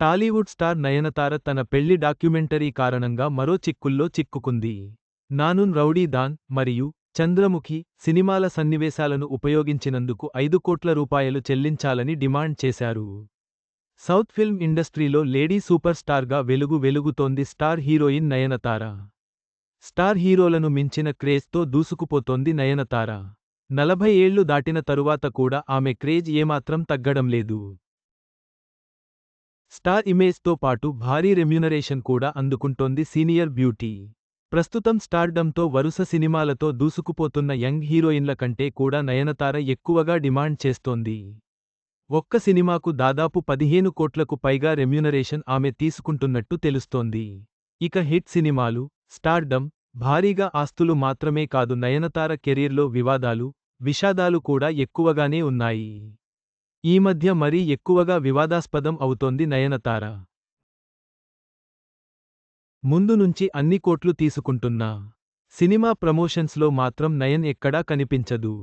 Tollywood star Nayanthara తన పెళ్ళి documentary కారణంగా మరో చిక్కుల్లో చిక్కుకుంది. నానున్ రౌడీ దాన్ మరియు చంద్రముఖి సినిమాల సన్నివేశాలను ఉపయోగించినందుకు ఐదు కోట్ల రూపాయలు చెల్లించాలని డిమాండ్ చేశారు. సౌత్ ఫిల్మ్ ఇండస్ట్రీలో లేడీ సూపర్ స్టార్గా వెలుగు వెలుగుతోంది స్టార్ హీరోయిన్ నయనతార. స్టార్ హీరోలను మించిన క్రేజ్తో దూసుకుపోతోంది నయనతార. నలభై ఏళ్ళు దాటిన తరువాత కూడా ఆమె క్రేజ్ ఏమాత్రం తగ్గడం లేదు. స్టార్ ఇమేజ్తో పాటు భారీ రెమ్యునరేషన్ కూడా అందుకుంటోంది సీనియర్ బ్యూటీ. ప్రస్తుతం స్టార్డమ్తో వరుస సినిమాలతో దూసుకుపోతున్న యంగ్ హీరోయిన్ల కంటే కూడా నయనతార ఎక్కువగా డిమాండ్ చేస్తోంది. ఒక్క సినిమాకు దాదాపు పదిహేను కోట్లకు పైగా రెమ్యునరేషన్ ఆమె తీసుకుంటున్నట్టు తెలుస్తోంది. ఇక హిట్ సినిమాలు స్టార్డమ్ భారీగా ఆస్తులు మాత్రమే కాదు నయనతార కెరీర్లో వివాదాలు విషాదాలు కూడా ఎక్కువగానే ఉన్నాయి. ఈ మధ్య మరీ ఎక్కువగా వివాదాస్పదం అవుతోంది నయనతార. ముందు నుంచి అన్ని కోట్లు తీసుకుంటున్నా సినిమా ప్రమోషన్స్లో మాత్రం నయన్ ఎక్కడా కనిపించదు.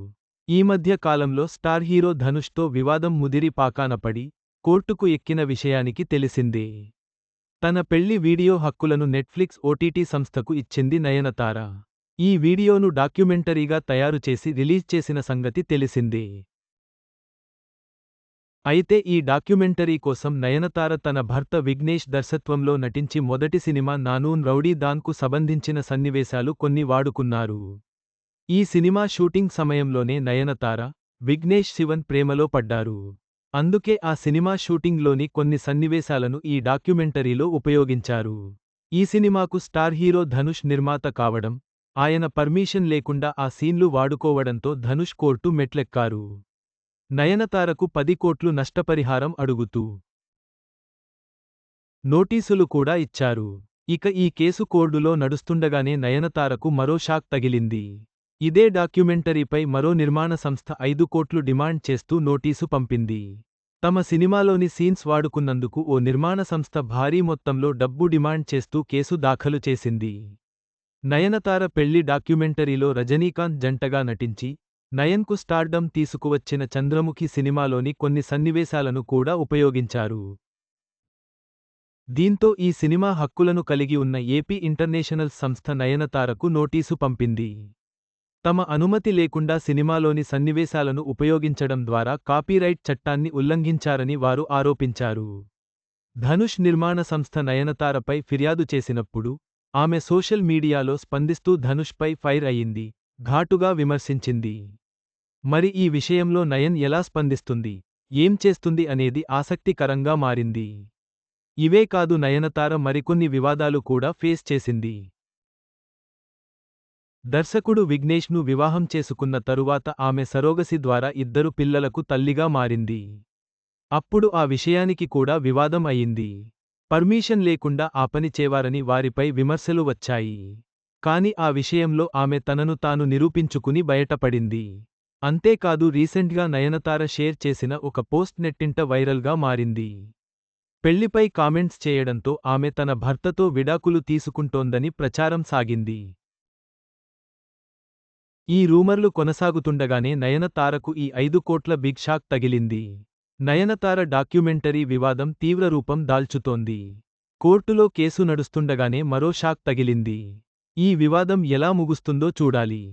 ఈ మధ్య కాలంలో స్టార్ హీరో ధనుష్తో వివాదం ముదిరి పాకానపడి కోర్టుకు ఎక్కిన విషయానికి తెలిసిందే. తన పెళ్ళి వీడియో హక్కులను నెట్ఫ్లిక్స్ ఓటీటీ సంస్థకు ఇచ్చింది నయనతార. ఈ వీడియోను డాక్యుమెంటరీగా తయారు చేసి రిలీజ్ చేసిన సంగతి తెలిసిందే. అయితే ఈ డాక్యుమెంటరీ కోసం నయనతార తన భర్త విఘ్నేష్ దర్శత్వంలో నటించి మొదటి సినిమా నానూన్ రౌడీ దాన్కు సంబంధించిన సన్నివేశాలు కొన్ని వాడుకున్నారు. ఈ సినిమా షూటింగ్ సమయంలోనే నయనతార విఘ్నేష్ శివన్ ప్రేమలో పడ్డారు. అందుకే ఆ సినిమా షూటింగ్లోని కొన్ని సన్నివేశాలను ఈ డాక్యుమెంటరీలో ఉపయోగించారు. ఈ సినిమాకు స్టార్ హీరో ధనుష్ నిర్మాత కావడం ఆయన పర్మిషన్ లేకుండా ఆ సీన్లు వాడుకోవడంతో ధనుష్ కోర్టు మెట్లెక్కారు. నయనతారకు పది కోట్లు నష్టపరిహారం అడుగుతూ నోటీసులు కూడా ఇచ్చారు. ఇక ఈ కేసు కోర్డులో నడుస్తుండగానే నయనతారకు మరో షాక్ తగిలింది. ఇదే డాక్యుమెంటరీపై మరో నిర్మాణ సంస్థ ఐదు కోట్లు డిమాండ్ చేస్తూ నోటీసు పంపింది. తమ సినిమాలోని సీన్స్ వాడుకున్నందుకు ఓ నిర్మాణ సంస్థ భారీ మొత్తంలో డబ్బు డిమాండ్ చేస్తూ కేసు దాఖలు చేసింది. నయనతార పెళ్ళి డాక్యుమెంటరీలో రజనీకాంత్ జంటగా నటించి నయన్కు స్టార్డమ్ తీసుకువచ్చిన చంద్రముఖి సినిమాలోని కొన్ని సన్నివేశాలను కూడా ఉపయోగించారు. దీంతో ఈ సినిమా హక్కులను కలిగి ఉన్న ఏపీ ఇంటర్నేషనల్ సంస్థ నయనతారకు నోటీసు పంపింది. తమ అనుమతి లేకుండా సినిమాలోని సన్నివేశాలను ఉపయోగించడం ద్వారా కాపీరైట్ చట్టాన్ని ఉల్లంఘించారని వారు ఆరోపించారు. ధనుష్ నిర్మాణ సంస్థ నయనతారపై ఫిర్యాదు చేసినప్పుడు ఆమె సోషల్ మీడియాలో స్పందిస్తూ ధనుష్పై ఫైర్ అయింది ఘాటుగా విమర్శించింది. మరి ఈ విషయంలో నయన్ ఎలా స్పందిస్తుంది? ఏం చేస్తుంది అనేది ఆసక్తికరంగా మారింది. ఇవే కాదు నయనతార మరికొన్ని వివాదాలు కూడా ఫేస్ చేసింది. దర్శకుడు విఘ్నేష్ను వివాహం చేసుకున్న తరువాత ఆమె సరోగసి ద్వారా ఇద్దరు పిల్లలకు తల్లిగా మారింది. అప్పుడు ఆ విషయానికి కూడా వివాదం అయింది. పర్మిషన్ లేకుండా ఆ పని చేవారని వారిపై విమర్శలు వచ్చాయి. కాని ఆ విషయంలో ఆమె తనను తాను నిరూపించుకుని బయటపడింది. అంతేకాదు రీసెంట్గా నయనతార షేర్ చేసిన ఒక పోస్ట్ నెట్టింట వైరల్గా మారింది. పెళ్ళిపై కామెంట్స్ చేయడంతో ఆమె తన భర్తతో విడాకులు తీసుకుంటోందని ప్రచారం సాగింది. ఈ రూమర్లు కొనసాగుతుండగానే నయనతారకు ఈ ఐదు కోట్ల బిగ్ షాక్ తగిలింది. నయనతార డాక్యుమెంటరీ వివాదం తీవ్ర రూపం దాల్చుతోంది. కోర్టులో కేసు నడుస్తుండగానే మరో షాక్ తగిలింది. ఈ వివాదం ఎలా ముగుస్తుందో చూడాలి.